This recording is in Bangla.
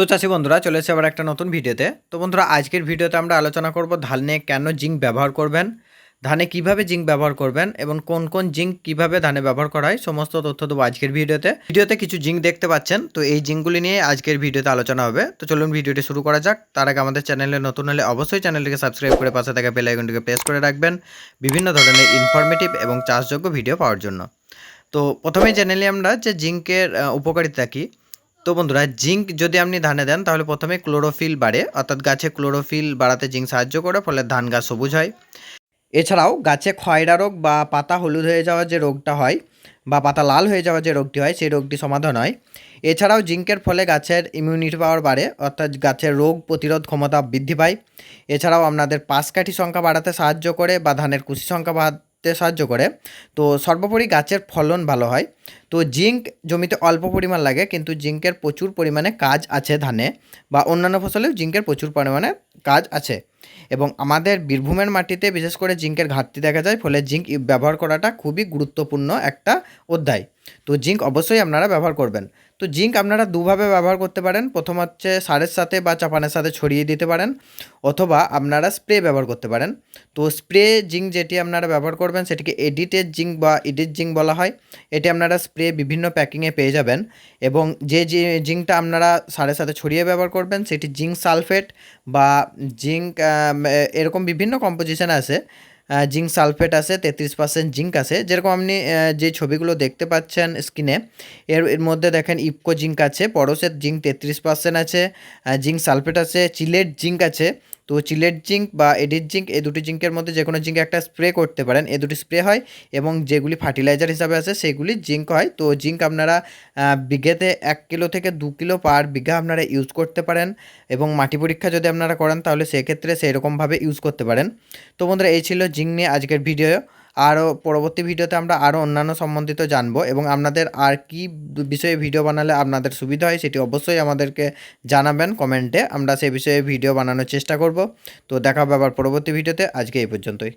তো চাষি বন্ধুরা, চলে এসে আবার একটা নতুন ভিডিওতে। তো বন্ধুরা, আজকের ভিডিওতে আমরা আলোচনা করব ধানে কেন জিঙ্ক ব্যবহার করবেন, ধানে কীভাবে জিঙ্ক ব্যবহার করবেন এবং কোন কোন জিঙ্ক কীভাবে ধানে ব্যবহার করা হয়, সমস্ত তথ্য দেবো আজকের ভিডিওতে। ভিডিওতে কিছু জিঙ্ক দেখতে পাচ্ছেন, তো এই জিঙ্কগুলি নিয়ে আজকের ভিডিওতে আলোচনা হবে। তো চলুন ভিডিওটি শুরু করা যাক। তার আগে আমাদের চ্যানেলে নতুন হলে অবশ্যই চ্যানেলটিকে সাবস্ক্রাইব করে পাশে থাকা বেল আইকনটিকে প্রেস করে রাখবেন, বিভিন্ন ধরনের ইনফরমেটিভ এবং চাষযোগ্য ভিডিও পাওয়ার জন্য। তো প্রথমেই জেনে নিই আমরা যে জিঙ্কের উপকারিতা কী। তো বন্ধুরা, জিঙ্ক যদি আপনি ধানে দেন, তাহলে প্রথমে ক্লোরোফিল বাড়ে। অর্থাৎ গাছে ক্লোরোফিল বাড়াতে জিঙ্ক সাহায্য করে, ফলে ধান গাছ সবুজ হয়। এছাড়াও গাছে খয়রা রোগ বা পাতা হলুদ হয়ে যাওয়ার যে রোগটা হয়, বা পাতা লাল হয়ে যাওয়ার যে রোগটি হয়, সেই রোগটি সমাধান হয়। এছাড়াও জিঙ্কের ফলে গাছের ইমিউনিটি পাওয়ার বাড়ে, অর্থাৎ গাছের রোগ প্রতিরোধ ক্ষমতা বৃদ্ধি পায়। এছাড়াও আপনাদের পাশকাঠি সংখ্যা বাড়াতে সাহায্য করে, বা ধানের কুশি সংখ্যা বাড়াতে সাহায্য করে। তো সর্বোপরি গাছের ফলন ভালো হয়। তো জিঙ্ক জমিতে অল্প পরিমাণ লাগে, কিন্তু জিঙ্কের প্রচুর পরিমাণে কাজ আছে ধানে বা অন্যান্য ফসলেও জিঙ্কের প্রচুর পরিমাণে কাজ আছে। এবং আমাদের বীরভূমের মাটিতে বিশেষ করে জিঙ্কের ঘাটতি দেখা যায়, ফলে জিঙ্ক ব্যবহার করাটা খুবই গুরুত্বপূর্ণ একটা অধ্যায়। তো জিঙ্ক অবশ্যই আপনারা ব্যবহার করবেন। তো জিঙ্ক আপনারা দুভাবে ব্যবহার করতে পারেন। প্রথম হচ্ছে সারের সাথে বা চাপানের সাথে ছড়িয়ে দিতে পারেন অথবা আপনারা স্প্রে ব্যবহার করতে পারেন। তো স্প্রে জিঙ্ক যেটি আপনারা ব্যবহার করবেন সেটিকে এডিটেড জিঙ্ক বা এডিট জিঙ্ক বলা হয়। এটি আপনারা স্প্রে বিভিন্ন প্যাকিংয়ে পেয়ে যাবেন এবং যে জিঙ্কটা আপনারা সারের সাথে ছড়িয়ে ব্যবহার করবেন সেটি জিঙ্ক সালফেট বা জিঙ্ক এরকম বিভিন্ন কম্পোজিশন আছে জিঙ্ক সালফেট আছে, তেত্রিশ পার্সেন্ট জিঙ্ক আছে। যেরকম আপনি যে ছবিগুলো দেখতে পাচ্ছেন স্ক্রিনে এর এর মধ্যে দেখেন ইপকো জিঙ্ক আছে, পরশের জিঙ্ক তেত্রিশ পার্সেন্ট আছে জিঙ্ক সালফেট আছে চিলেট জিঙ্ক আছে। তো চিলেট জিঙ্ক বা এডিট জিঙ্ক, এই দুটি জিঙ্কের মধ্যে যে কোনো জিঙ্ক একটা স্প্রে করতে পারেন। এ দুটি স্প্রে হয় এবং যেগুলি ফার্টিলাইজার হিসাবে আছে সেগুলি জিঙ্ক হয়। তো জিঙ্ক আপনারা বিঘেতে এক কিলো থেকে দু কিলো পার বিঘা আপনারা ইউজ করতে পারেন এবং মাটি পরীক্ষা যদি আপনারা করেন তাহলে সেক্ষেত্রে সেরকমভাবে ইউজ করতে পারেন। তো বন্ধুরা, এই ছিল জিঙ্ক নিয়ে আজকের ভিডিও। আরও পরবর্তী ভিডিওতে আমরা আরও অন্যান্য সম্বন্ধিত জানব এবং আপনাদের আর কি বিষয়ে ভিডিও বানালে আপনাদের সুবিধা হয় সেটি অবশ্যই আমাদেরকে জানাবেন কমেন্টে। আমরা সেই বিষয়ে ভিডিও বানানোর চেষ্টা করব। তো দেখা হবে আবার পরবর্তী ভিডিওতে। আজকে এই পর্যন্তই।